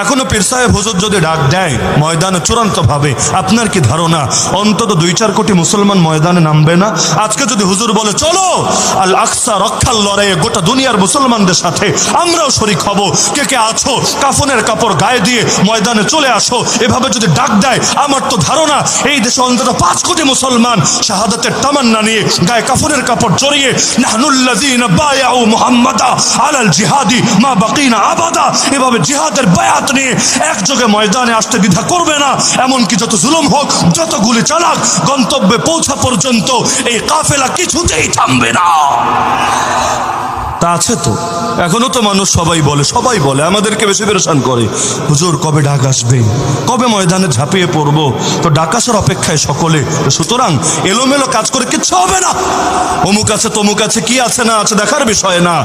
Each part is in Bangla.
এখনও পীর সাহেব হুজুর যদি ডাক দেয়, ময়দানে চূড়ান্ত ভাবে আপনার কি ধারণা? অন্তত দুই চার কোটি মুসলমান ময়দানে নামবে না? আজকে যদি হুজুর বলে, চলো আল আকসা রক্ষার লড়াইয়ে গোটা দুনিয়ার মুসলমানদের সাথে আমরাও শরিক হব। কে কে আছো, কাফনের কাপড় গায়ে দিয়ে ময়দানে চলে আসো। এভাবে যদি ডাক দেয়, আমার তো ধারণা, এই দেশে অন্তত পাঁচ কোটি মুসলমান শাহাদাতের তামান্না নিয়ে গায়ে কাফনের কাপড় জড়িয়ে, নাহনুল্লাযীনা বায়াউ মুহাম্মাদা আলাল জিহাদি মা বাকিনা আবাদা। এভাবে জিহাদের বায়াত নিয়ে একযোগে ময়দানে আসতে দ্বিধা করবে না। এমনকি যত জুলুম হোক, যত গুলি চালাক, গন্তব্যে পৌঁছা পর্যন্ত এই কাফেলা কিছুতেই থামবে না। তা আছে তো। এখনও তো মানুষ সবাই বলে সবাই বলে, আমাদেরকে বেশি পেরেশান করে। হুজুর, কবে ডাক আসবে? কবে ময়দানে ঝাঁপিয়ে পড়ব? তো ডাক আসার অপেক্ষায় সকলে। সুতরাং এলোমেলো কাজ করে কিচ্ছু হবে না। অমুক আছে, তমুক আছে, কি আছে না আছে দেখার বিষয় না।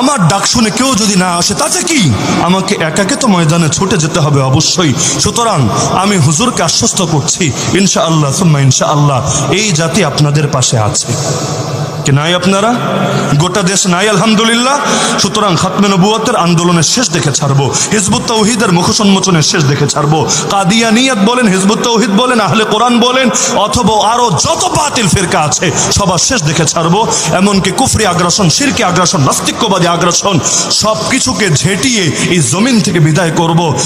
আমার ডাক শুনে কেউ যদি না আসে, তাতে কি? আমাকে একাকে তো ময়দানে ছুটে যেতে হবে অবশ্যই। সুতরাং আমি হুজুরকে আশ্বস্ত করছি ইনশা আল্লাহ ইনশা আল্লাহ এই জাতি আপনাদের পাশে আছে। কি নাই আপনারা? গোটা দেশ নাই, আলহামদুলিল্লাহ। সুতরাং খাতমে নবুয়তের আন্দোলনের শেষ দেখে ছাড়বো। হিজবুত তৌহিদের মুখসন্মোচনের শেষ দেখে ছাড়বো। কাদিয়ানিয়াত বলেন, হিজবুত তৌহিদ বলেন, আহলে কোরআন বলেন, অথবা আরও যত বাতিল ফিরকা আছে, সবার শেষ দেখে ছাড়বো। এমনকি কুফরি আগ্রাসন, শিরকি আগ্রাসন, নাস্তিক্যবাদী আগ্রাসন সব কিছুকে ঝেঁটিয়ে এই জমিন থেকে বিদায় করব।